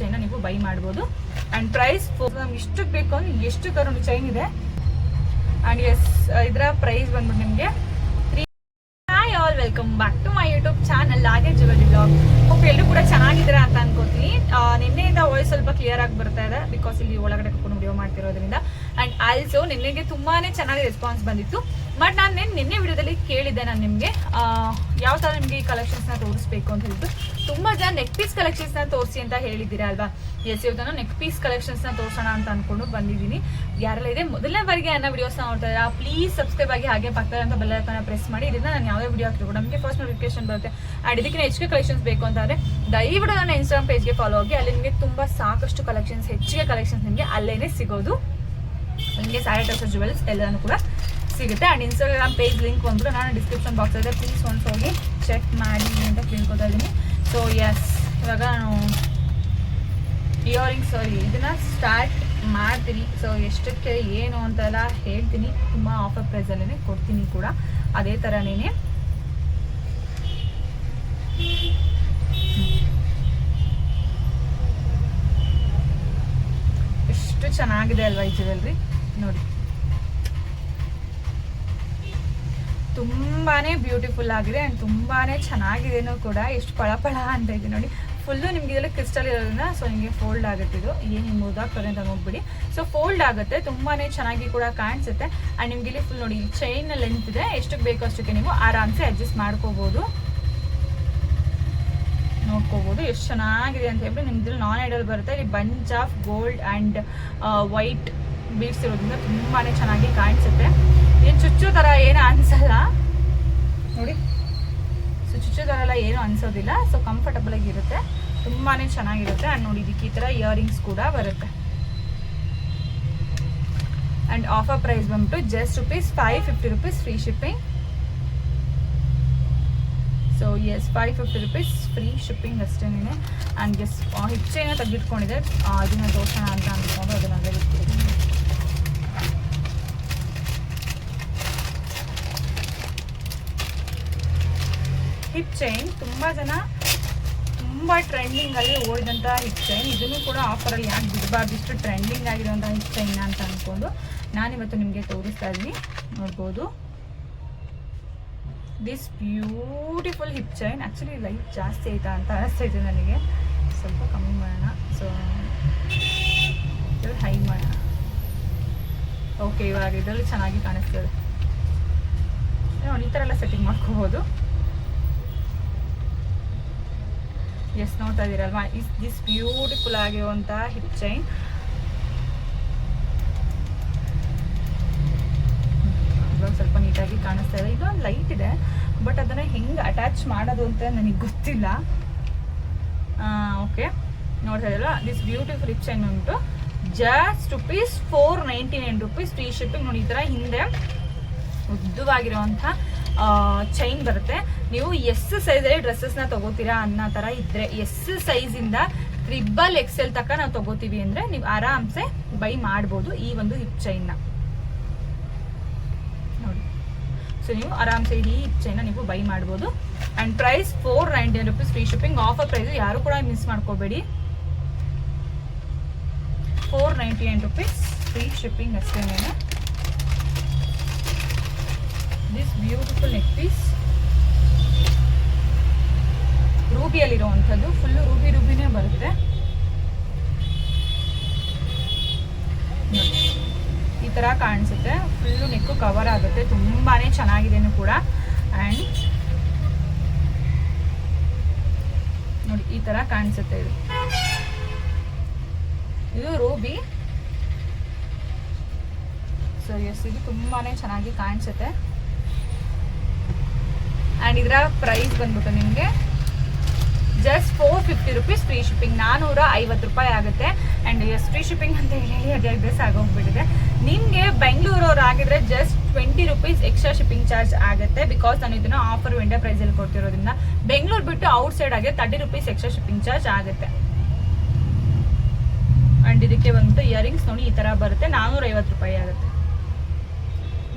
ಚೈನ ನೀವು ಬೈ ಮಾಡ್ಬೋದು. And price ನಮ್ಗೆ ಇಷ್ಟಕ್ಕೆ ಬೇಕು ಅಂದ್ರೆ ಎಷ್ಟು ಕರೋನು ಚೈನ್ ಇದೆ. ಅಂಡ್ ಎಸ್ ಇದರ ಪ್ರೈಸ್ ಬಂದ್ಬಿಟ್ಟು ನಿಮಗೆ hi all welcome back to my YouTube channel ಹಾಗೆ ಜುವೆಲ್ಲಿ ಬ್ಲಾಗ್ ಹೋಪ್ ಎಲ್ಲರೂ ಕೂಡ ಚೆನ್ನಾಗಿದ್ದೀರಾ ಅಂತ ಅನ್ಕೋತೀನಿ. ನಿನ್ನೆಯಿಂದ ವಾಯ್ಸ್ ಸ್ವಲ್ಪ ಕ್ಲಿಯರ್ ಆಗಿ ಬರ್ತಾ ಇದೆ ಬಿಕಾಸ್ ಇಲ್ಲಿ ಒಳಗಡೆ ಕರ್ಕೊಂಡು ವಿಡಿಯೋ ಮಾಡ್ತಿರೋದ್ರಿಂದ. ಅಂಡ್ ಆಲ್ಸೋ ನಿನ್ನೆಗೆ ತುಂಬಾನೇ ಚೆನ್ನಾಗಿ ರೆಸ್ಪಾನ್ಸ್ ಬಂದಿತ್ತು. ಬಟ್ ನಾನು ನಿನ್ನೆ ನಿನ್ನೆ ವಿಡಿಯೋದಲ್ಲಿ ಕೇಳಿದ್ದೆ ನಾನು ನಿಮಗೆ. ಯಾವ ಥರ ನಿಮಗೆ ಈ ಕಲೆಕ್ಷನ್ಸ್ನ ತೋರಿಸ್ಬೇಕು ಅಂತ ಹೇಳ್ಬಿಟ್ಟು. ತುಂಬ ಜನ ನೆಕ್ ಪೀಸ್ ಕಲೆಕ್ಷನ್ಸ್ನ ತೋರಿಸಿ ಅಂತ ಹೇಳಿದ್ದೀರಾ ಅಲ್ವಾ? ಎಸ್ ಇವತ್ತು ನೆಕ್ ಪೀಸ್ ಕಲೆಕ್ಷನ್ಸ್ನ ತೋರಿಸೋಣ ಅಂತ ಅಂದ್ಕೊಂಡು ಬಂದಿದ್ದೀನಿ. ಯಾರೆಲ್ಲ ಇದೆ, ಮೊದಲನೇ ಬಾರಿಗೆ ಅನ್ನೋ ವಿಡಿಯೋಸ್ನ ನೋಡ್ತಾ ಇದ್ದೀರಾ ಪ್ಲೀಸ್ ಸಬ್ಸ್ಕ್ರೈಬ್ ಆಗಿ ಹಾಗೆ ಪಕ್ಕದ ಅಂತ ಬೆಲ್ಲೈಕನ್ನ ಪ್ರೆಸ್ ಮಾಡಿ. ಇದರಿಂದ ನಾನು ಯಾವುದೇ ವಿಡಿಯೋ ಹಾಕಿದ್ರು ನಮಗೆ ಫಸ್ಟ್ ನೋಟಿಫಿಕೇಶನ್ ಬರುತ್ತೆ. ಆ್ಯಂಡ್ ಇದಕ್ಕಿಂತ ಹೆಚ್ಚಿಗೆ ಕಲೆಕ್ಷನ್ಸ್ ಬೇಕು ಅಂತಂದರೆ ದಯವಿಟ್ಟು ನನ್ನ ಇನ್ಸ್ಟಾಗ್ರಾಮ್ ಪೇಜ್ಗೆ ಫಾಲೋ ಆಗಿ, ಅಲ್ಲಿ ನಿಮಗೆ ತುಂಬ ಸಾಕಷ್ಟು ಕಲೆಕ್ಷನ್ಸ್ ಹೆಚ್ಚಿಗೆ ಕಲೆಕ್ಷನ್ಸ್ ನಿಮಗೆ ಅಲ್ಲೇ ಸಿಗೋದು. ನಿಮಗೆ ಸ್ಯಾರಿ ಟೆಕ್ಸ್ ಜುವೆಲ್ಸ್ ಎಲ್ಲನೂ ಕೂಡ ಸಿಗುತ್ತೆ. ಆ್ಯಂಡ್ ಇನ್ಸ್ಟಾಗ್ರಾಮ್ ಪೇಜ್ ಲಿಂಕ್ ಬಂದ್ಬಿಟ್ಟು ನಾನು ಡಿಸ್ಕ್ರಿಪ್ಷನ್ ಬಾಕ್ಸ್ ಇದೆ. ಪ್ಲೀಸ್ ಒಂದು ಹೋಗಿ ಚೆಕ್ ಮಾಡಿ ಅಂತ ಕೇಳ್ಕೊತಾ ಇದ್ದೀನಿ ಸೊ ಎಸ್ ಇವಾಗ ನಾನು ಇಯರಿಂಗ್ ಸಾರಿ ಇದನ್ನ ಸ್ಟಾರ್ಟ್ ಮಾಡ್ತೀನಿ. ಸೊ ಎಷ್ಟಕ್ಕೆ ಏನು ಅಂತೆಲ್ಲ ಹೇಳ್ತೀನಿ. ತುಂಬ ಆಫರ್ ಪ್ರೈಸಲ್ಲೇ ಕೊಡ್ತೀನಿ ಕೂಡ. ಅದೇ ಥರನೇ ಎಷ್ಟು ಚೆನ್ನಾಗಿದೆ ಅಲ್ವಾ ಈ ನೋಡಿ. ತುಂಬಾನೇ ಬ್ಯೂಟಿಫುಲ್ ಆಗಿದೆ ಅಂಡ್ ತುಂಬಾನೇ ಚೆನ್ನಾಗಿದೆನೂ ಕೂಡ. ಎಷ್ಟು ಪಳಪಳ ಅಂತ ಇದೆ ನೋಡಿ. ಫುಲ್ಲು ನಿಮ್ಗೆ ಇದೆಲ್ಲ ಕ್ರಿಸ್ಟಲ್ ಇರೋದ್ರಿಂದ ಸೊ ನಿಮಗೆ ಫೋಲ್ಡ್ ಆಗುತ್ತೆ ಇದು. ಏನು ನಿಮ್ಗೆ ಮುರಿದಾಗ್ತದೆ ಅಂತ ನೋಡ್ಬಿಡಿ. ಸೊ ಫೋಲ್ಡ್ ಆಗುತ್ತೆ, ತುಂಬಾನೇ ಚೆನ್ನಾಗಿ ಕೂಡ ಕಾಣಿಸುತ್ತೆ. ಆ್ಯಂಡ್ ನಿಮ್ಗೆ ಇಲ್ಲಿ ಫುಲ್ ನೋಡಿ ಚೈನ್ ಲೆಂತ್ ಇದೆ. ಎಷ್ಟಕ್ಕೆ ಬೇಕೋ ಅಷ್ಟಕ್ಕೆ ನೀವು ಆರಾಮ್ಸೆ ಅಡ್ಜಸ್ಟ್ ಮಾಡ್ಕೋಬೋದು. ನೋಡ್ಕೋಬೋದು ಎಷ್ಟು ಚೆನ್ನಾಗಿದೆ ಅಂತ ಹೇಳ್ಬಿಟ್ಟು ನಿಮ್ದು ನಾನ್ ಐಡಲ್ ಬರುತ್ತೆ. ಇಲ್ಲಿ bunch of gold and white beads ತುಂಬಾ ಚೆನ್ನಾಗಿ ಕಾಣಿಸುತ್ತೆ. ಏನು ಚುಚ್ಚು ಥರ ಏನು ಅನ್ಸಲ್ಲ. ನೋಡಿ. ಸೊ ಚುಚ್ಚು ಥರ ಎಲ್ಲ ಏನು ಅನಿಸೋದಿಲ್ಲ. ಸೊ ಕಂಫರ್ಟಬಲ್ ತುಂಬಾ ತುಂಬಾನೇ ಚೆನ್ನಾಗಿರುತ್ತೆ. ಆ್ಯಂಡ್ ನೋಡಿ, ಇದಕ್ಕೆ ಈ ಥರ ಇಯರಿಂಗ್ಸ್ ಕೂಡ ಬರುತ್ತೆ. ಆ್ಯಂಡ್ ಆಫರ್ ಪ್ರೈಸ್ ಬಂದ್ಬಿಟ್ಟು just rupees five fifty rupees free shipping so yes five fifty rupees free shipping ಅಷ್ಟೇನೆ ಆ್ಯಂಡ್ ಎಸ್ ಹೆಚ್ಚೇನೋ ತೆಗೆದಿಟ್ಕೊಂಡಿದೆ. ಅದನ್ನ ತೋರ್ಸೋಣ ಅಂತ ಅಂದ್ಕೊಂಡು ಅದನ್ನ ಹಿಪ್ ಚೈನ್ ತುಂಬ ಜನ ತುಂಬ ಟ್ರೆಂಡಿಂಗಲ್ಲಿ ಓಡಿದಂಥ ಹಿಪ್ ಚೈನ್ ಇದನ್ನು ಕೂಡ ಆಫರಲ್ಲಿ ಯಾಕೆ ಬಿಡಬಾರ್ದು ಇಷ್ಟು ಟ್ರೆಂಡಿಂಗ್ ಆಗಿರೋಂಥ ಹಿಪ್ ಚೈನ್ ಅಂತ ಅಂದ್ಕೊಂಡು ನಾನಿವತ್ತು ನಿಮಗೆ ತೋರಿಸ್ತಾ ಇದ್ದೀನಿ. ನೋಡ್ಬೋದು. This beautiful hip chain actually light ಜಾಸ್ತಿ ಆಯ್ತಾ ಅಂತ ಅನಿಸ್ತಾ ಇದೆ ನನಗೆ. ಸ್ವಲ್ಪ ಕಮ್ಮಿ ಮಾಡೋಣ. ಸೊ ಹೈ ಮಾಡೋಣ. ಓಕೆ ಇವಾಗ ಇದರಲ್ಲಿ ಚೆನ್ನಾಗಿ ಕಾಣಿಸ್ತದೆ ಈ ಥರ ಎಲ್ಲ ಸೆಟ್ಟಿಂಗ್ ಮಾಡ್ಕೋಬೋದು. ಎಸ್ ನೋಡ್ತಾ ಇದ್ದೀರಲ್ವಾ ಇಸ್ ದಿಸ್ ಬ್ಯೂಟಿಫುಲ್ ಆಗಿರುವಂಥ ಹಿಪ್ ಚೈನ್ ಇವಾಗ ಸ್ವಲ್ಪ ನೀಟಾಗಿ ಕಾಣಿಸ್ತಾ ಇದೆ. ಇದೊಂದು ಲೈಟ್ ಇದೆ ಬಟ್ ಅದನ್ನು ಹೆಂಗೆ ಅಟ್ಯಾಚ್ ಮಾಡೋದು ಅಂತ ನನಗೆ ಗೊತ್ತಿಲ್ಲ. ಓಕೆ ನೋಡ್ತಾ ಇದ್ದೀರಲ್ಲ ದಿಸ್ ಬ್ಯೂಟಿಫುಲ್ ಹಿಪ್ ಚೈನ್ ಉಂಟು. Just rupees four ninety nine rupees free shipping ನೋಡಿ, ಈ ಥರ ಹಿಂದೆ ಉದ್ದವಾಗಿರುವಂಥ ಚೈನ್ ಬರುತ್ತೆ. ನೀವು ಎಸ್ ಸೈಜಲ್ಲಿ ಡ್ರೆಸ್ಸಸ್ನ ತಗೋತೀರಾ ಅನ್ನೋ ಥರ ಇದ್ರೆ ಎಸ್ ಸೈಜಿಂದ ತ್ರಿಬಲ್ ಎಕ್ಸೆಲ್ ತನಕ ನಾವು ತಗೋತೀವಿ ಅಂದರೆ ನೀವು ಆರಾಮ್ಸೆ ಬೈ ಮಾಡ್ಬೋದು ಈ ಒಂದು ಹಿಪ್ ಚೈನ್ನ ನೋಡಿ. ಸೊ ನೀವು ಆರಾಮ್ಸೆ ಈ ಹಿಪ್ ಚೈನ್ನ ನೀವು ಬೈ ಮಾಡ್ಬೋದು. And price four ninety rupees free shipping offer price ಯಾರು ಕೂಡ ಮಿಸ್ ಮಾಡ್ಕೋಬೇಡಿ. ಫೋರ್ ನೈಂಟಿ ಏನ್ ರುಪೀಸ್ ಫ್ರೀ ಶಿಪ್ಪಿಂಗ್ ಅಷ್ಟೇನೆ ದಿಸ್ ಬ್ಯೂಟಿಫುಲ್ ನೆಕ್ ಪೀಸ್ ರೂಬಿಯಲ್ಲಿರುವಂಥದ್ದು. ಫುಲ್ಲು ರೂಬಿ ರೂಬಿನೇ ಬರುತ್ತೆ. ಈ ಥರ ಕಾಣಿಸುತ್ತೆ. ಫುಲ್ಲು ನೆಕ್ಕು ಕವರ್ ಆಗುತ್ತೆ. ತುಂಬಾನೇ ಚೆನ್ನಾಗಿದೆನೂ ಕೂಡ. ಆ್ಯಂಡ್ ನೋಡಿ, ಈ ಥರ ಕಾಣಿಸುತ್ತೆ ಇದು. ಇದು ರೂಬಿ. ಸೊ ಎಸ್ ಇದು ತುಂಬಾನೇ ಚೆನ್ನಾಗಿ ಕಾಣಿಸುತ್ತೆ. ಆ್ಯಂಡ್ ಇದರ ಪ್ರೈಸ್ ಬಂದ್ಬಿಟ್ಟು ನಿಮಗೆ just four fifty rupees free shipping ನಾನ್ನೂರ ಐವತ್ತು ರೂಪಾಯಿ ಆಗುತ್ತೆ. ಆ್ಯಂಡ್ ಎಸ್ ಫ್ರೀ ಶಿಪ್ಪಿಂಗ್ ಅಂತ ಹೇಳಿ ಅದೇ ಅಡ್ರೆಸ್ ಆಗೋಗ್ಬಿಟ್ಟಿದೆ. ನಿಮಗೆ ಬೆಂಗಳೂರವ್ರು ಆಗಿದ್ರೆ just twenty rupees extra shipping charge ಆಗುತ್ತೆ ಬಿಕಾಸ್ ನಾನು ಇದನ್ನು ಆಫರ್ ವಿಂಡೋ ಪ್ರೈಸಲ್ಲಿ ಕೊಡ್ತಿರೋದ್ರಿಂದ. ಬೆಂಗಳೂರು ಬಿಟ್ಟು ಔಟ್ ಸೈಡ್ ಆಗಿ thirty rupees extra shipping charge ಆಗುತ್ತೆ. ಆ್ಯಂಡ್ ಇದಕ್ಕೆ ಬಂದ್ಬಿಟ್ಟು ಇಯರಿಂಗ್ಸ್ ನೋಡಿ ಈ ಥರ ಬರುತ್ತೆ. ನಾನ್ನೂರ ಐವತ್ತು ರೂಪಾಯಿ ಆಗುತ್ತೆ.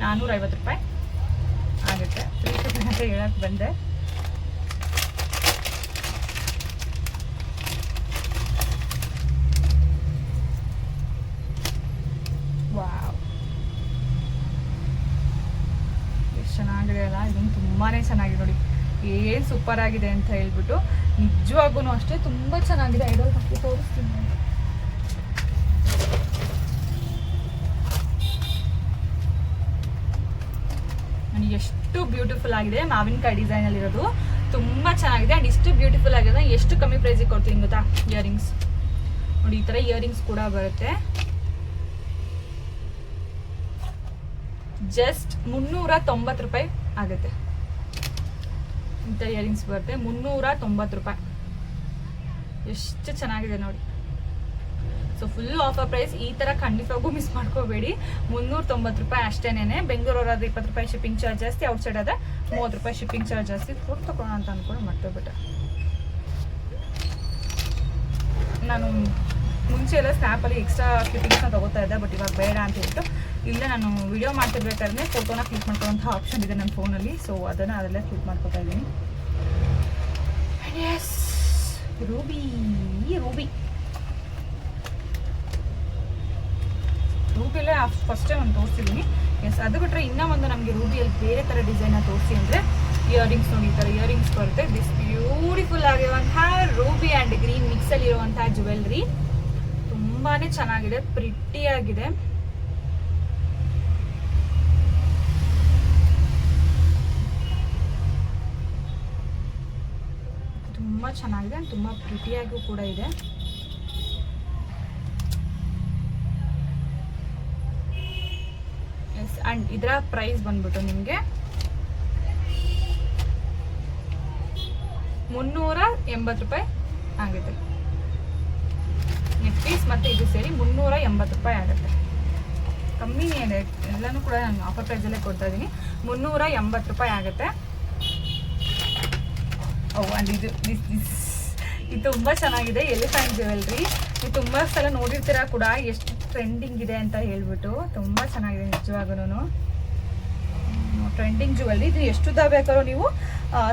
ನಾನ್ನೂರೈವತ್ತು ರೂಪಾಯಿ ಆಗುತ್ತೆ. ಅಂತ ಬಂದೆ. ವಾವ್. ಎಷ್ಟು ಚೆನ್ನಾಗಿದೆ ಅಲ್ಲ? ಚೆನ್ನಾಗಿದೆ ನೋಡಿ. ಏನ್ ಸೂಪರ್ ಆಗಿದೆ ಅಂತ ಹೇಳ್ಬಿಟ್ಟು ನಿಜವಾಗೂ ಅಷ್ಟೇ ತುಂಬಾ ಚೆನ್ನಾಗಿದೆ. ಐಡಲ್ ಹಾಕಿ ತೋರಿಸ್ತೀನಿ. ಬ್ಯೂಟಿಫುಲ್ ಆಗಿದೆ. ಮಾವಿನಕಾಯಿ ಡಿಸೈನ್ ಅಲ್ಲಿ ಇರೋದು ತುಂಬಾ ಚೆನ್ನಾಗಿದೆ. ಅಂಡ್ ಇಷ್ಟು ಬ್ಯೂಟಿಫುಲ್ ಆಗಿದೆ. ಎಷ್ಟು ಕಮ್ಮಿ ಪ್ರೈಸಿಗೆ ಕೊಡ್ತೀನಿ ಗೊತ್ತಾ? ಇಯರಿಂಗ್ಸ್ ನೋಡಿ, ಈ ತರ ಇಯರಿಂಗ್ಸ್ ಕೂಡ ಬರುತ್ತೆ. ಜಸ್ಟ್ ಮುನ್ನೂರ ತೊಂಬತ್ತು ರೂಪಾಯಿ ಆಗುತ್ತೆ. ಇಂಥ ಇಯರಿಂಗ್ಸ್ ಬರುತ್ತೆ. ಮುನ್ನೂರ ತೊಂಬತ್ತು ರೂಪಾಯಿ. ಎಷ್ಟು ಚೆನ್ನಾಗಿದೆ ನೋಡಿ. ಸೊ ಫುಲ್ ಆಫರ್ ಪ್ರೈಸ್ ಈ ತರ ಖಂಡಿತವಾಗೂ ಮಿಸ್ ಮಾಡ್ಕೋಬೇಡಿ. ಮುನ್ನೂರ ತೊಂಬತ್ತು ರೂಪಾಯಿ ಅಷ್ಟೇನೆ ಬೆಂಗಳೂರಾದ್ರೆ ಇಪ್ಪತ್ತು ರೂಪಾಯಿ ಶಿಪ್ಪಿಂಗ್ ಚಾರ್ಜ್ ಜಾಸ್ತಿ ಔಟ್ ಸೈಡ್ ಆದ್ರೆ ಮೂವತ್ತು ರೂಪಾಯಿ ಶಿಪ್ಪಿಂಗ್ ಚಾರ್ಜ್ ಜಾಸ್ತಿ. ಫುಡ್ ತಗೋಣ ಅಂತ ಅನ್ಕೊಂಡು ಮರ್ತೋಗ್ಬಿಟ್ಟೆ. ನಾನು ಮುಂಚೆ ಎಲ್ಲ ಸ್ನ್ಯಾಪಲ್ಲಿ ಎಕ್ಸ್ಟ್ರಾ ಕ್ಲಿಪ್ಪಿಂಗ್ಸ್ನ ತಗೋತಾ ಇದ್ದೆ ಬಟ್ ಇವಾಗ ಬೇಡ ಅಂತ ಹೇಳ್ಬಿಟ್ಟು. ಇಲ್ಲ ನಾನು ವಿಡಿಯೋ ಮಾಡ್ತಿರ್ಬೇಕಾದ್ರೆ ಫೋಟೋನ ಕ್ಲಿಕ್ ಮಾಡ್ಕೊಳ್ಳೋಂಥ ಆಪ್ಷನ್ ಇದೆ ನನ್ನ ಫೋನಲ್ಲಿ ಸೊ ಅದನ್ನು ಅದರಲ್ಲೇ ಕ್ಲಿಕ್ ಮಾಡ್ಕೊತಾ ಇದ್ದೀನಿ. ರೂಬಿ ರೂಬಿ ರೂಬಿಯಲ್ಲೇ ಫಸ್ಟ್ ಟೈಮ್ ಒಂದು ತೋರಿಸ್ತಿದ್ದೀನಿ ಎಸ್ ಅದು ಬಿಟ್ಟರೆ ಇನ್ನೂ ಒಂದು ನಮಗೆ ರೂಬಿಯಲ್ಲಿ ಬೇರೆ ಥರ ಡಿಸೈನ ತೋರಿಸಿ ಅಂದರೆ ಇಯರಿಂಗ್ಸ್ ನೋಡಿ, ಈ ಥರ ಇಯರಿಂಗ್ಸ್ ಬರುತ್ತೆ. ದಿಸ್ ಬ್ಯೂಟಿಫುಲ್ ಆಗಿರುವಂತಹ ರೂಬಿ ಆ್ಯಂಡ್ ಗ್ರೀನ್ ಮಿಕ್ಸಲ್ಲಿ ಇರುವಂತಹ ಜುವೆಲ್ರಿ ತುಂಬಾ ಚೆನ್ನಾಗಿದೆ ಪ್ರಿಟ್ಟಿ ಆಗಿದೆ. ತುಂಬ ಚೆನ್ನಾಗಿದೆ, ತುಂಬ ಪ್ರಿಟಿಯಾಗೂ ಕೂಡ ಇದೆ. ಅಂಡ್ ಇದರ ಪ್ರೈಸ್ ಬಂದ್ಬಿಟ್ಟು ನಿಮಗೆ ಮುನ್ನೂರ ಎಂಬತ್ತು ರೂಪಾಯಿ ಆಗುತ್ತೆ. ನೆಕ್ ಪೀಸ್ ಮತ್ತೆ ಇದು ಸೇರಿ ಮುನ್ನೂರ ಎಂಬತ್ತು ರೂಪಾಯಿ ಆಗುತ್ತೆ. ಕಮ್ಮಿನೇ ಇದೆ ಎಲ್ಲನೂ ಕೂಡ ನಾನು ಆಫರ್ ಪ್ರೈಸಲ್ಲೇ ಕೊಡ್ತಾ ಇದ್ದೀನಿ. ಮುನ್ನೂರ ಎಂಬತ್ತು ರೂಪಾಯಿ ಆಗುತ್ತೆ. ಓ ಅಂಡ್ ಇದು ಇದು ತುಂಬ ಚೆನ್ನಾಗಿದೆ. ಎಲಿಫೆಂಟ್ ಜ್ಯುವೆಲ್ರಿ ಇದು ತುಂಬ ಸಲ ನೋಡಿರ್ತೀರ ಕೂಡ ಎಷ್ಟು ಟ್ರೆಂಡಿಂಗ್ ಇದೆ ಅಂತ ಹೇಳ್ಬಿಟ್ಟು ತುಂಬ ಚೆನ್ನಾಗಿದೆ ನಿಜವಾಗೂ ಟ್ರೆಂಡಿಂಗ್ ಜುವೆಲ್ರಿ ಇದು ಎಷ್ಟುದ್ದ ಬೇಕಾದ್ರೂ ನೀವು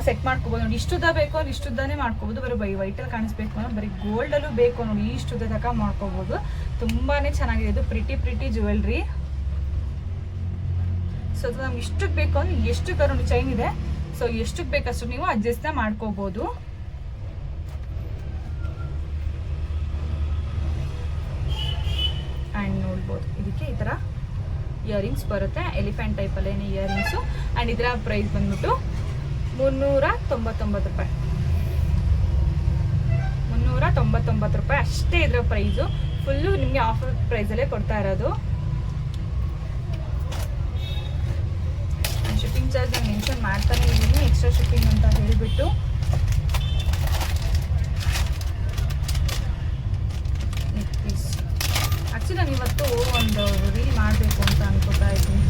ಸೆಟ್ ಮಾಡ್ಕೋಬೋದು. ನೋಡಿ, ಇಷ್ಟುದ್ದ ಬೇಕು ಅಂದ್ರೆ ಇಷ್ಟುದ್ದಾನೆ ಮಾಡ್ಕೋಬೋದು. ಬರೀ ಬೈ ವೈಟಲ್ಲಿ ಕಾಣಿಸ್ಬೇಕು ಅಂದ್ರೆ ಬರೀ ಗೋಲ್ಡಲ್ಲೂ ಬೇಕು ನೋಡಿ ಇಷ್ಟುದ್ದ ತನಕ ಮಾಡ್ಕೋಬೋದು. ತುಂಬಾ ಚೆನ್ನಾಗಿದೆ. ಇದು ಪ್ರಿಟಿ ಪ್ರಿಟಿ ಜುವೆಲ್ರಿ ಸೊ ಅದು ನಮ್ಗೆ ಇಷ್ಟಕ್ಕೆ ಬೇಕು ಅಂದ್ರೆ ಎಷ್ಟು ಕರೋಣ ಚೈನ್ ಇದೆ ಸೊ ಎಷ್ಟಕ್ಕೆ ಬೇಕಷ್ಟು ನೀವು ಅಡ್ಜಸ್ಟ್ ಮಾಡ್ಕೋಬಹುದು ನೋಡ್ಬೋದು ಇದಕ್ಕೆ ಈ ಥರ ಇಯರಿಂಗ್ಸ್ ಬರುತ್ತೆ. ಎಲಿಫೆಂಟ್ ಟೈಪಲ್ಲೇ ಇಯರಿಂಗ್ಸು ಆ್ಯಂಡ್ ಇದರ ಪ್ರೈಸ್ ಬಂದ್ಬಿಟ್ಟು ಮುನ್ನೂರ ತೊಂಬತ್ತೊಂಬತ್ತು ರೂಪಾಯಿ. ಮುನ್ನೂರ ತೊಂಬತ್ತೊಂಬತ್ತು ರೂಪಾಯಿ. ಅಷ್ಟೇ ಇದರ ಪ್ರೈಸು ಫುಲ್ಲು ನಿಮಗೆ ಆಫರ್ ಪ್ರೈಸಲ್ಲೇ ಕೊಡ್ತಾ ಇರೋದು. ಶಿಪ್ಪಿಂಗ್ ಚಾರ್ಜ್ ನಾನು ಮೆನ್ಷನ್ ಮಾಡ್ತಾನೆ ಇದ್ದೀನಿ ಎಕ್ಸ್ಟ್ರಾ ಶಿಪ್ಪಿಂಗ್ ಅಂತ ಹೇಳಿಬಿಟ್ಟು ಪ್ಲೀಸ್ ಆ್ಯಕ್ಚುಲಿ ನಾನು ಇವತ್ತು ಒಂದು ರೀಲ್ ಮಾಡಬೇಕು ಅಂತ ಅನ್ಕೋತಾ ಇದ್ದೀನಿ.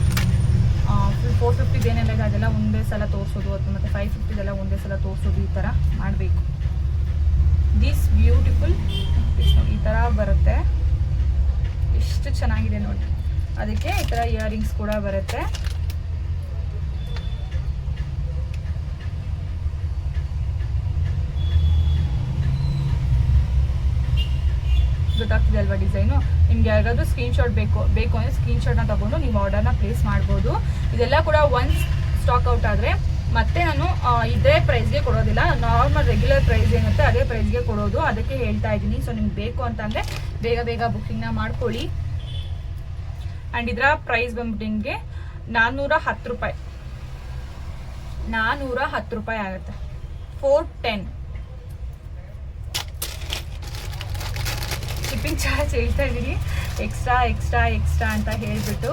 ಫುಲ್ ಫೋರ್ ಫಿಫ್ಟಿದು ಏನೆಲ್ಲ ಅದೆಲ್ಲ ಒಂದೇ ಸಲ ತೋರಿಸೋದು, ಅಥವಾ ಮತ್ತು ಫೈವ್ ಫಿಫ್ಟಿದೆಲ್ಲ ಒಂದೇ ಸಲ ತೋರಿಸೋದು ಈ ಥರ ಮಾಡಬೇಕು. ದಿಸ್ ಬ್ಯೂಟಿಫುಲ್ ಈ ಥರ ಬರುತ್ತೆ. ಎಷ್ಟು ಚೆನ್ನಾಗಿದೆ ನೋಡಿ. ಅದಕ್ಕೆ ಈ ಥರ ಇಯರಿಂಗ್ಸ್ ಕೂಡ ಬರುತ್ತೆ. ಅಲ್ವಾ ಡಿಸೈನು. ನಿಮ್ಗೆ ಯಾರಿಗಾದ್ರೂ ಸ್ಕ್ರೀನ್ಶಾಟ್ ಬೇಕು ಬೇಕು ಅಂದರೆ ಸ್ಕ್ರೀನ್ಶಾಟ್ನ ತಗೊಂಡು ನೀವು ಆರ್ಡರ್ನ ಪ್ಲೇಸ್ ಮಾಡ್ಬೋದು. ಇದೆಲ್ಲ ಕೂಡ ಒನ್ಸ್ ಸ್ಟಾಕ್ ಔಟ್ ಆದರೆ ಮತ್ತೆ ನಾನು ಇದೇ ಪ್ರೈಸ್ಗೆ ಕೊಡೋದಿಲ್ಲ. ನಾರ್ಮಲ್ ರೆಗ್ಯುಲರ್ ಪ್ರೈಸ್ ಏನಿರುತ್ತೆ ಅದೇ ಪ್ರೈಸ್ಗೆ ಕೊಡೋದು. ಅದಕ್ಕೆ ಹೇಳ್ತಾ ಇದ್ದೀನಿ. ಸೊ ನಿಮ್ಗೆ ಬೇಕು ಅಂತಂದರೆ ಬೇಗ ಬೇಗ ಬುಕ್ಕಿಂಗ್ನ ಮಾಡ್ಕೊಳ್ಳಿ. ಆ್ಯಂಡ್ ಇದರ ಪ್ರೈಸ್ ಬಂದ್ಬಿಟ್ಟು ನಿಮಗೆ ನಾನ್ನೂರ ಹತ್ತು ರೂಪಾಯಿ. ನಾನ್ನೂರ ಹತ್ತು ರೂಪಾಯಿ ಆಗುತ್ತೆ. ಫೋರ್ ಟೆನ್ ಶಿಪ್ಪಿಂಗ್ ಚಾರ್ಜ್ ಹೇಳ್ತಾ ಇದ್ದೀನಿ. ಎಕ್ಸ್ಟ್ರಾ ಎಕ್ಸ್ಟ್ರಾ ಎಕ್ಸ್ಟ್ರಾ ಅಂತ ಹೇಳಿಬಿಟ್ಟು.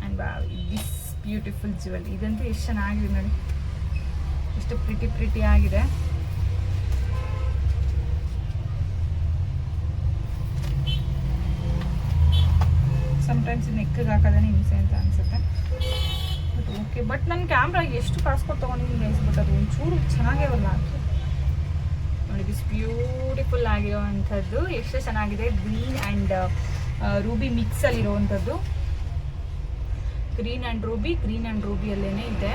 ಆ್ಯಂಡ್ ದಿಸ್ ಬ್ಯೂಟಿಫುಲ್ ಜ್ಯುವೆಲ್ ಇದಂತೂ ಎಷ್ಟು ಚೆನ್ನಾಗಿದೆ ನೋಡಿ. ಎಷ್ಟು ಪ್ರಿಟಿ ಪ್ರಿಟಿ ಆಗಿದೆ. ಸಮ್ಟೈಮ್ಸ್ ನೆಕ್ಕಿಗೆ ಹಾಕೋದೇ ಹಿಂಸೆ ಅಂತ ಅನ್ಸುತ್ತೆ. ಬಟ್ ಓಕೆ ಬಟ್ ನನ್ನ ಕ್ಯಾಮ್ರಾ ಎಷ್ಟು ಕಾಸು ಕೊಟ್ಟು ತೊಗೊಂಡಿದ್ದೀನಿ ಬಟ್ ಅದು ಒಂಚೂರು ಚೆನ್ನಾಗೇ ಬರಲ್ಲ ದಿಸ್ ಬ್ಯೂಟಿಫುಲ್ ಆಗಿರುವಂಥದ್ದು. ಎಷ್ಟು ಚೆನ್ನಾಗಿದೆ. Green and ruby ಮಿಕ್ಸಲ್ಲಿರುವಂಥದ್ದು green and ruby green and ರೂಬಿಯಲ್ಲೇ ಇದೆ.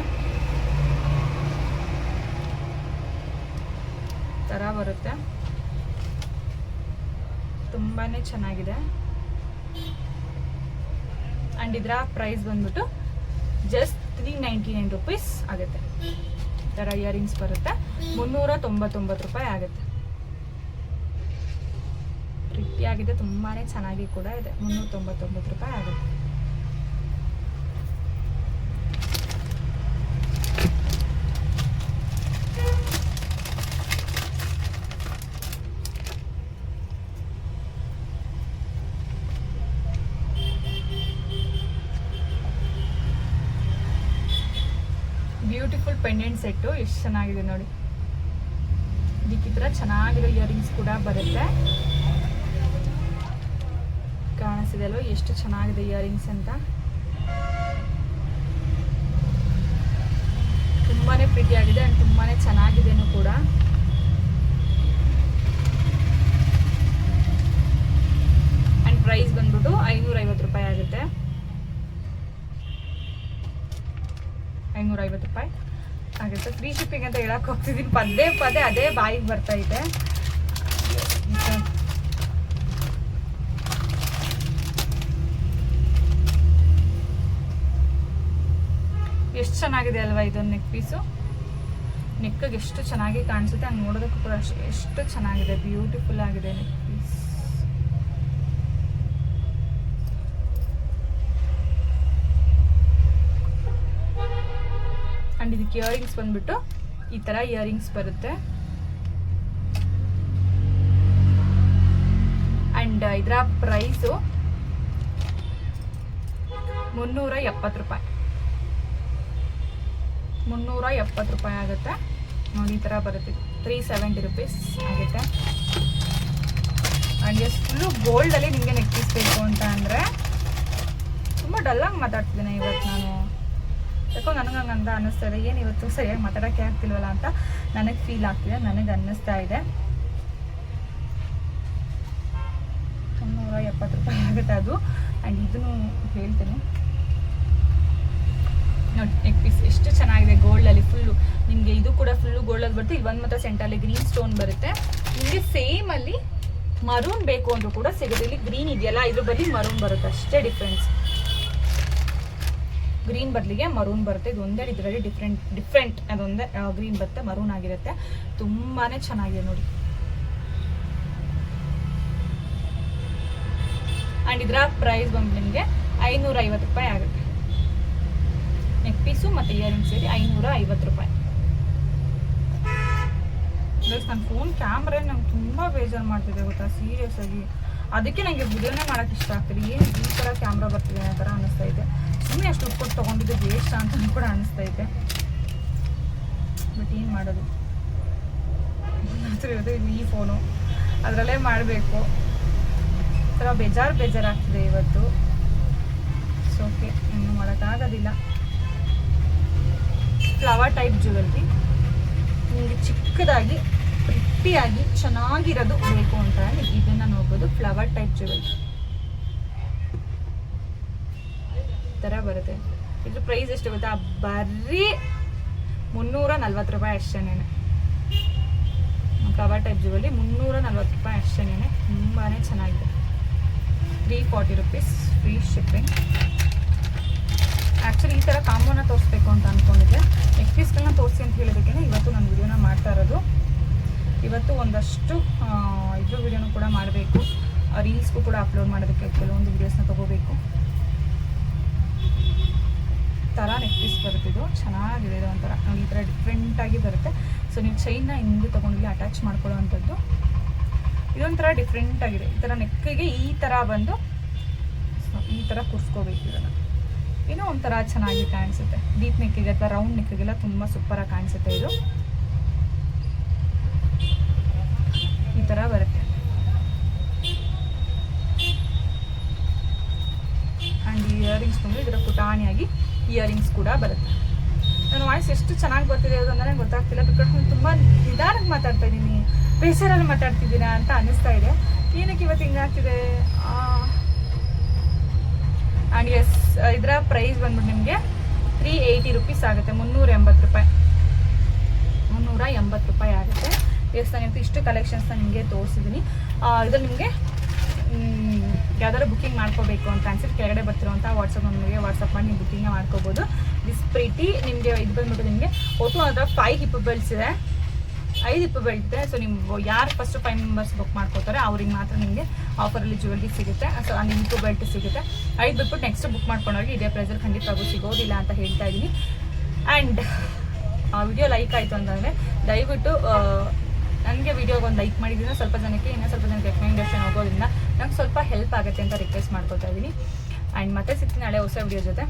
ಥರ ಬರುತ್ತೆ. ತುಂಬಾ ಚೆನ್ನಾಗಿದೆ. ಆ್ಯಂಡ್ ಇದರ ಪ್ರೈಸ್ ಬಂದ್ಬಿಟ್ಟು just three ninety nine rupees ಆಗುತ್ತೆ ಥರ ಇಯರಿಂಗ್ಸ್ ಬರುತ್ತೆ. ಮುನ್ನೂರ ತೊಂಬತ್ತೊಂಬತ್ತು ರೂಪಾಯಿ ಆಗುತ್ತೆ. ಆಗಿದೆ, ತುಂಬಾನೇ ಚೆನ್ನಾಗಿ ಕೂಡ ಇದೆ. ಮುನ್ನೂರ ತೊಂಬತ್ತೊಂಬತ್ತು ರೂಪಾಯಿ ಆಗುತ್ತೆ. ಬ್ಯೂಟಿಫುಲ್ ಪೆಂಡೆಂಟ್ ಸೆಟ್ಟು ಎಷ್ಟು ಚೆನ್ನಾಗಿದೆ ನೋಡಿ. ಇದಕ್ಕಿದ್ರೆ ಚೆನ್ನಾಗಿರೋ ಇಯರಿಂಗ್ಸ್ ಕೂಡ ಬರುತ್ತೆ. ಕಾಣಿಸ್ತಿದೆ ಎಷ್ಟು ಚೆನ್ನಾಗಿದೆ ಇಯರಿಂಗ್ಸ್ ಅಂತ. ತುಂಬಾನೇ ಪ್ರೀತಿಯಾಗಿದೆ ಅಂಡ್ ತುಂಬಾನೇ ಚೆನ್ನಾಗಿದೆನೂ ಕೂಡ. ಅಂಡ್ ಪ್ರೈಸ್ ಬಂದ್ಬಿಟ್ಟು ಐನೂರ ಐವತ್ತು ರೂಪಾಯಿ ಆಗುತ್ತೆ. ಐನೂರ ಐವತ್ತು ರೂಪಾಯಿ ಆಗುತ್ತೆ. ಫ್ರೀ ಶಿಪ್ಪಿಂಗ್ ಅಂತ ಹೇಳಕ್ ಹೋಗ್ತಿದ್ದೀನಿ ಪದೇ ಪದೇ ಅದೇ ಬಾಯಿಗೆ ಬರ್ತಾ ಇದೆ ಎಷ್ಟು ಚೆನ್ನಾಗಿದೆ ಅಲ್ವಾ ಇದೊಂದು ನೆಕ್ ಪೀಸು ನೆಕ್ಕಿಗೆ ಎಷ್ಟು ಚೆನ್ನಾಗಿ ಕಾಣಿಸುತ್ತೆ ಹಂಗೆ ನೋಡೋದಕ್ಕೂ ಕೂಡ ಅಷ್ಟು. ಎಷ್ಟು ಚೆನ್ನಾಗಿದೆ ಬ್ಯೂಟಿಫುಲ್ ಆಗಿದೆ ನೆಕ್ ಪೀಸ್ ಅಂಡ್ ಇದಕ್ಕೆ ಇಯರಿಂಗ್ಸ್ ಬಂದ್ಬಿಟ್ಟು ಈ ತರ ಇಯರಿಂಗ್ಸ್ ಬರುತ್ತೆ. ಅಂಡ್ ಇದರ ಪ್ರೈಸು ಮುನ್ನೂರ ಎಪ್ಪತ್ತು ರೂಪಾಯಿ. ಮುನ್ನೂರ ಎಪ್ಪತ್ತು ರೂಪಾಯಿ ಆಗುತ್ತೆ. ನೋಡಿ, ಈ ಥರ ಬರುತ್ತೆ. ತ್ರೀ ಸೆವೆಂಟಿ ರುಪೀಸ್ ಆಗುತ್ತೆ. ಆ್ಯಂಡ್ ಎಸ್ ಫುಲ್ಲು ಗೋಲ್ಡಲ್ಲಿ ನಿಮಗೆ ನೆಕ್ ಪೀಸ್ ಬೇಕು ಅಂತ ಅಂದರೆ ತುಂಬ ಡಲ್ಲಾಗಿ ಮಾತಾಡ್ತಿದ್ದೀನಿ ಇವತ್ತು ನಾನು. ಯಾಕೋ ನನಗೆ ಹಂಗೆ ಅಂತ ಅನ್ನಿಸ್ತಾ ಇದೆ. ಏನು ಇವತ್ತು ಸರಿಯಾಗಿ ಮಾತಾಡೋಕ್ಕೆ ಆಗ್ತಿಲ್ವಲ್ಲ ಅಂತ ನನಗೆ ಫೀಲ್ ಆಗ್ತಿದೆ, ನನಗೆ ಅನ್ನಿಸ್ತಾ ಇದೆ. ಮುನ್ನೂರ ಎಪ್ಪತ್ತು ರೂಪಾಯಿ ಆಗುತ್ತೆ ಅದು. ಆ್ಯಂಡ್ ಇದನ್ನು ಹೇಳ್ತೀನಿ. ನೋಡಿ ಪೀಸ್ ಎಷ್ಟು ಚೆನ್ನಾಗಿದೆ ಗೋಲ್ಡಲ್ಲಿ ಫುಲ್ಲು ನಿಮಗೆ ಇದು ಕೂಡ ಫುಲ್ಲು ಗೋಲ್ಡಲ್ಲಿ ಬರುತ್ತೆ. ಇಲ್ಲಿ ಒಂದು ಮಾತ್ರ ಸೆಂಟರಲ್ಲಿ ಗ್ರೀನ್ ಸ್ಟೋನ್ ಬರುತ್ತೆ. ನಿಮಗೆ ಸೇಮ್ ಅಲ್ಲಿ ಮರೂನ್ ಬೇಕು ಅಂದ್ರೂ ಕೂಡ ಸಿಗುತ್ತೆ. ಇಲ್ಲಿ ಗ್ರೀನ್ ಇದೆಯಲ್ಲ, ಇದ್ರ ಬದಲಿ ಮರೂನ್ ಬರುತ್ತೆ. ಅಷ್ಟೇ ಡಿಫ್ರೆನ್ಸ್ ಗ್ರೀನ್ ಬದಲಿಗೆ ಮರೂನ್ ಬರುತ್ತೆ. ಇದು ಒಂದೇ ಇದರಲ್ಲಿ ಡಿಫ್ರೆಂಟ್ ಡಿಫ್ರೆಂಟ್ ಅದೊಂದೇ ಗ್ರೀನ್ ಬರುತ್ತೆ ಮರೂನ್ ಆಗಿರುತ್ತೆ. ತುಂಬಾನೇ ಚೆನ್ನಾಗಿದೆ ನೋಡಿ. ಆ್ಯಂಡ್ ಇದರ ಪ್ರೈಸ್ ಬಂದು ನಿಮಗೆ ಐನೂರ ಐವತ್ತು ರೂಪಾಯಿ ಆಗುತ್ತೆ. ನೆಕ್ ಪೀಸು ಮತ್ತು ಇಯರಿಂಗ್ ಸೇರಿ ಐನೂರ ಐವತ್ತು ರೂಪಾಯಿ ನನ್ನ ಫೋನ್ ಕ್ಯಾಮ್ರಾ ನಂಗೆ ತುಂಬ ಬೇಜಾರು ಮಾಡ್ತಿದೆ ಗೊತ್ತಾ ಸೀರಿಯಸ್ ಆಗಿ. ಅದಕ್ಕೆ ನನಗೆ ವಿಡಿಯೋನೇ ಮಾಡೋಕೆ ಇಷ್ಟ ಆಗ್ತದೆ. ಏನು ಈ ಥರ ಕ್ಯಾಮ್ರಾ ಬರ್ತಿದೆ ಆ ಥರ ಅನ್ನಿಸ್ತಾ ಇದೆ. ಸುಮ್ಮನೆ ಅಷ್ಟು ದುಡ್ಡು ಕೊಟ್ಟು ತೊಗೊಂಡಿದ್ದು ವೇಸ್ಟ್ ಅಂತ ಕೂಡ ಅನ್ನಿಸ್ತಾ ಇದೆ. ಬಟ್ ಏನು ಮಾಡೋದು? ಹತ್ರ ಈ ಫೋನು ಅದರಲ್ಲೇ ಮಾಡಬೇಕು. ಥರ ಬೇಜಾರು ಬೇಜಾರಾಗ್ತಿದೆ ಇವತ್ತು. ಸೊ ಓಕೆ ಇನ್ನೂ ಮಾಡೋಕ್ಕಾಗೋದಿಲ್ಲ ಫ್ಲವರ್ ಟೈಪ್ ಜ್ಯುವೆಲ್ರಿ. ನಿಮಗೆ ಚಿಕ್ಕದಾಗಿ ಪ್ರಿಟ್ಟಿಯಾಗಿ ಚೆನ್ನಾಗಿರೋದು ಬೇಕು ಅಂತ ಇದನ್ನ ನೋಡ್ಬೋದು, ಫ್ಲವರ್ ಟೈಪ್ ಜ್ಯುವೆಲ್ರಿ. ಥರ ಬರುತ್ತೆ. ಇದ್ರ ಪ್ರೈಸ್ ಎಷ್ಟು ಗೊತ್ತಾ? ಬರೀ ಮುನ್ನೂರ ನಲ್ವತ್ತು ರೂಪಾಯಿ ಅಷ್ಟೇನೆ ಫ್ಲವರ್ ಟೈಪ್ ಜ್ಯುವೆಲ್ರಿ, ಮುನ್ನೂರ ನಲ್ವತ್ತು ರೂಪಾಯಿ ಅಷ್ಟೇನೆ ತುಂಬಾ ಚೆನ್ನಾಗಿದೆ. Three forty rupees free shipping actually ಈ ಥರ ಕಾಂಬೋನ ತೋರಿಸ್ಬೇಕು ಅಂತ ಅಂದ್ಕೊಂಡಿದ್ದೆ ನೆಕ್ ಪೀಸ್ಗಳನ್ನ ತೋರಿಸಿ ಅಂತ ಹೇಳೋದಕ್ಕೆ ಇವತ್ತು ನಾನು ವಿಡಿಯೋನ ಮಾಡ್ತಾ ಇರೋದು. ಇವತ್ತು ಒಂದಷ್ಟು ಇದ್ರ ವಿಡಿಯೋನು ಕೂಡ ಮಾಡಬೇಕು. ರೀಲ್ಸ್ಗೂ ಕೂಡ ಅಪ್ಲೋಡ್ ಮಾಡೋದಕ್ಕೆ ಕೆಲವೊಂದು ವೀಡಿಯೋಸ್ನ ತೊಗೋಬೇಕು. ಥರ ನೆಕ್ ಪೀಸ್ ಬರುತ್ತಿದ್ದು ಚೆನ್ನಾಗಿದೆ ಇದು ಒಂಥರ. ಈ ಥರ ಡಿಫ್ರೆಂಟಾಗಿ ಬರುತ್ತೆ. ಸೊ ನೀವು ಚೈನ್ನ ಹಿಂದೆ ತೊಗೊಂಡು ಅಟ್ಯಾಚ್ ಮಾಡ್ಕೊಳ್ಳೋವಂಥದ್ದು. ಇದೊಂಥರ ಡಿಫ್ರೆಂಟಾಗಿದೆ ಈ ಥರ ನೆಕ್ಕಿಗೆ ಈ ಥರ ಬಂದು ಸೊ ಈ ಥರ ಕೂರಿಸ್ಕೋಬೇಕು ಇದನ್ನು. ಏನೋ ಒಂಥರ ಚೆನ್ನಾಗಿ ಕಾಣಿಸುತ್ತೆ. ಡೀಪ್ ನೆಕ್ಕಿಗೆ ಅಥವಾ ರೌಂಡ್ ನೆಕ್ಕಿಗೆಲ್ಲ ತುಂಬ ಸೂಪರಾಗಿ ಕಾಣಿಸುತ್ತೆ ಇದು. ಈ ಥರ ಬರುತ್ತೆ. ಆ್ಯಂಡ್ ಇಯರಿಂಗ್ಸ್ ತುಂಬ ಇದರ ಪುಟಾಣಿಯಾಗಿ ಇಯರಿಂಗ್ಸ್ ಕೂಡ ಬರುತ್ತೆ. ನನ್ನ ವಾಯ್ಸ್ ಎಷ್ಟು ಚೆನ್ನಾಗಿ ಬರ್ತಿದೆ ಅದು ನನಗೆ ಗೊತ್ತಾಗ್ತಿಲ್ಲ, ಬಿಕಾಸ್ ನಾನು ತುಂಬ ನಿಧಾನಕ್ಕೆ ಮಾತಾಡ್ತಾ ಇದ್ದೀನಿ ಬೇಸರಲ್ಲಿ ಮಾತಾಡ್ತಿದ್ದೀರಾ ಅಂತ ಅನ್ನಿಸ್ತಾ ಇದೆ. ಏನಕ್ಕೆ ಇವತ್ತು ಹಿಂಗಾಗ್ತಿದೆ? ಆ್ಯಂಡ್ ಎಸ್ ಇದರ ಪ್ರೈಸ್ ಬಂದ್ಬಿಟ್ಟು ನಿಮಗೆ ತ್ರೀ ಏಯ್ಟಿ ರುಪೀಸ್ ಆಗುತ್ತೆ ಮುನ್ನೂರ ಎಂಬತ್ತು ರೂಪಾಯಿ. ಮುನ್ನೂರ ಎಂಬತ್ತು ರೂಪಾಯಿ ಆಗುತ್ತೆ. ಎಸ್ ನಾನು ಇವತ್ತು ಇಷ್ಟು ಕಲೆಕ್ಷನ್ಸ್ನ ನಿಮಗೆ ತೋರಿಸಿದ್ದೀನಿ ಇದು ನಿಮಗೆ ಯಾವ್ದಾದ್ರು ಬುಕ್ಕಿಂಗ್ ಮಾಡ್ಕೋಬೇಕು ಅಂತ ಅನ್ಸಿಟ್ಟು ಕೆಳಗಡೆ ಬರ್ತಿರುವಂಥ ವಾಟ್ಸಪ್ ನಮಗೆ ವಾಟ್ಸಪ್ ಮಾಡಿ ನೀವು ಬುಕ್ಕಿಂಗ್ ಮಾಡ್ಕೋಬೋದು. ದಿಸ್ ಪ್ರೀತಿ ನಿಮಗೆ, ಇದು ಬಂದ್ಬಿಟ್ಟು ನಿಮಗೆ, ಒಟ್ಟು ಅದರ ಫೈವ್ ಹಿಪ್ಪು ಬೆಲ್ಟ್ಸ್ ಇದೆ. ಐದು ಇಪ್ಪು ಬೆಲ್ಟ್ ಸೊ ನಿಮ್ಮ ಯಾರು ಫಸ್ಟ್ ಫೈವ್ ಮೆಂಬರ್ಸ್ ಬುಕ್ ಮಾಡ್ಕೋತಾರೆ ಅವ್ರಿಗೆ ಮಾತ್ರ ನಿಮಗೆ ಆಫರಲ್ಲಿ ಜ್ಯುವೆಲ್ರಿ ಸಿಗುತ್ತೆ. ಸೊ ಅಲ್ಲಿ ಹಿಪ್ ಬೆಲ್ಟ್ ಸಿಗುತ್ತೆ. ಐದು ಬಿಟ್ಬಿಟ್ಟು ನೆಕ್ಸ್ಟ್ ಬುಕ್ ಮಾಡ್ಕೊಂಡೋಗಿ ಇದೇ ಪ್ರೈಸಲ್ಲಿ ಖಂಡಿತವಾಗೂ ಸಿಗೋದಿಲ್ಲ ಅಂತ ಹೇಳ್ತಾ ಇದ್ದೀನಿ ಆ್ಯಂಡ್ ಆ ವಿಡಿಯೋ ಲೈಕ್ ಆಯಿತು ಅಂತಂದರೆ ದಯವಿಟ್ಟು ನನಗೆ ವಿಡಿಯೋಗೆ ಒಂದು ಲೈಕ್ ಮಾಡಿದ್ರೆ ಸ್ವಲ್ಪ ಜನಕ್ಕೆ, ಇನ್ನೂ ಸ್ವಲ್ಪ ಜನಕ್ಕೆ ರೆಕಮೆಂಡೇಷನ್ ಹೋಗೋದ್ರಿಂದ ನಂಗೆ ಸ್ವಲ್ಪ ಹೆಲ್ಪ್ ಆಗುತ್ತೆ ಅಂತ ರಿಕ್ವೆಸ್ಟ್ ಮಾಡ್ಕೋತಾ ಇದ್ದೀನಿ ಆ್ಯಂಡ್ ಮತ್ತೆ ಸಿಗ್ತೀನಿ ನಾಳೆ ಹೊಸ ವಿಡಿಯೋ ಜೊತೆ.